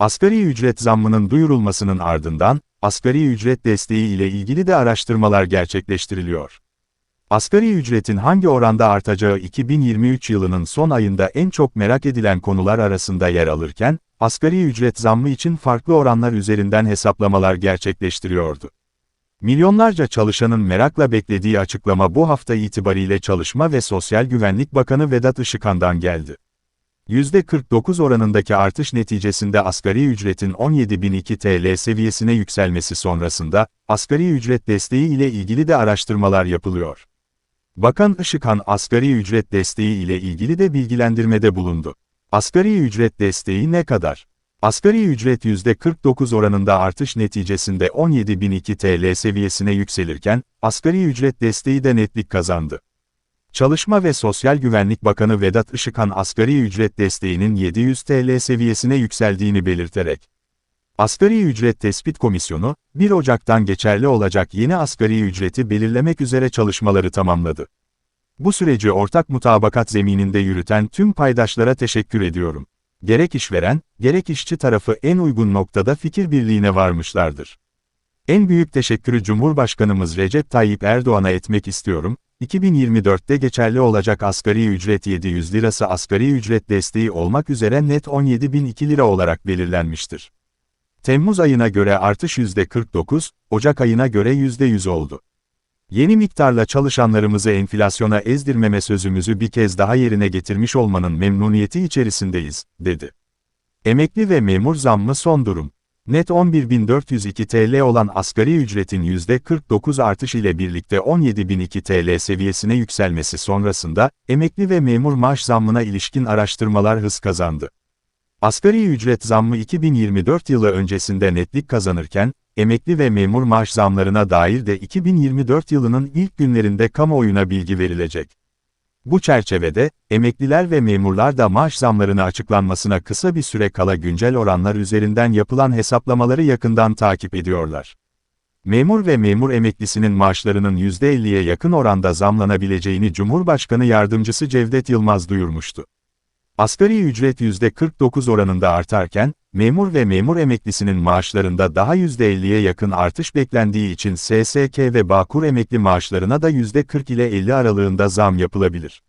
Asgari ücret zammının duyurulmasının ardından, asgari ücret desteği ile ilgili de araştırmalar gerçekleştiriliyor. Asgari ücretin hangi oranda artacağı 2023 yılının son ayında en çok merak edilen konular arasında yer alırken, asgari ücret zammı için farklı oranlar üzerinden hesaplamalar gerçekleştiriyordu. Milyonlarca çalışanın merakla beklediği açıklama bu hafta itibariyle Çalışma ve Sosyal Güvenlik Bakanı Vedat Işıkhan'dan geldi. %49 oranındaki artış neticesinde asgari ücretin 17.002 TL seviyesine yükselmesi sonrasında, asgari ücret desteği ile ilgili de araştırmalar yapılıyor. Bakan Işıkhan asgari ücret desteği ile ilgili de bilgilendirmede bulundu. Asgari ücret desteği ne kadar? Asgari ücret %49 oranında artış neticesinde 17.002 TL seviyesine yükselirken, asgari ücret desteği de netlik kazandı. Çalışma ve Sosyal Güvenlik Bakanı Vedat Işıkhan asgari ücret desteğinin 700 TL seviyesine yükseldiğini belirterek, Asgari Ücret Tespit Komisyonu, 1 Ocak'tan geçerli olacak yeni asgari ücreti belirlemek üzere çalışmaları tamamladı. Bu süreci ortak mutabakat zemininde yürüten tüm paydaşlara teşekkür ediyorum. Gerek işveren, gerek işçi tarafı en uygun noktada fikir birliğine varmışlardır. En büyük teşekkürü Cumhurbaşkanımız Recep Tayyip Erdoğan'a etmek istiyorum, 2024'te geçerli olacak asgari ücret 700 lirası asgari ücret desteği olmak üzere net 17.002 lira olarak belirlenmiştir. Temmuz ayına göre artış %49, Ocak ayına göre %100 oldu. Yeni miktarla çalışanlarımızı enflasyona ezdirmeme sözümüzü bir kez daha yerine getirmiş olmanın memnuniyeti içerisindeyiz, dedi. Emekli ve memur zammı son durum. Net 11.402 TL olan asgari ücretin %49 artış ile birlikte 17.002 TL seviyesine yükselmesi sonrasında, emekli ve memur maaş zammına ilişkin araştırmalar hız kazandı. Asgari ücret zammı 2024 yılı öncesinde netlik kazanırken, emekli ve memur maaş zamlarına dair de 2024 yılının ilk günlerinde kamuoyuna bilgi verilecek. Bu çerçevede, emekliler ve memurlar da maaş zamlarını açıklanmasına kısa bir süre kala güncel oranlar üzerinden yapılan hesaplamaları yakından takip ediyorlar. Memur ve memur emeklisinin maaşlarının %50'ye yakın oranda zamlanabileceğini Cumhurbaşkanı Yardımcısı Cevdet Yılmaz duyurmuştu. Asgari ücret %49 oranında artarken, memur ve memur emeklisinin maaşlarında daha %50'ye yakın artış beklendiği için SSK ve Bağkur emekli maaşlarına da %40 ile 50 aralığında zam yapılabilir.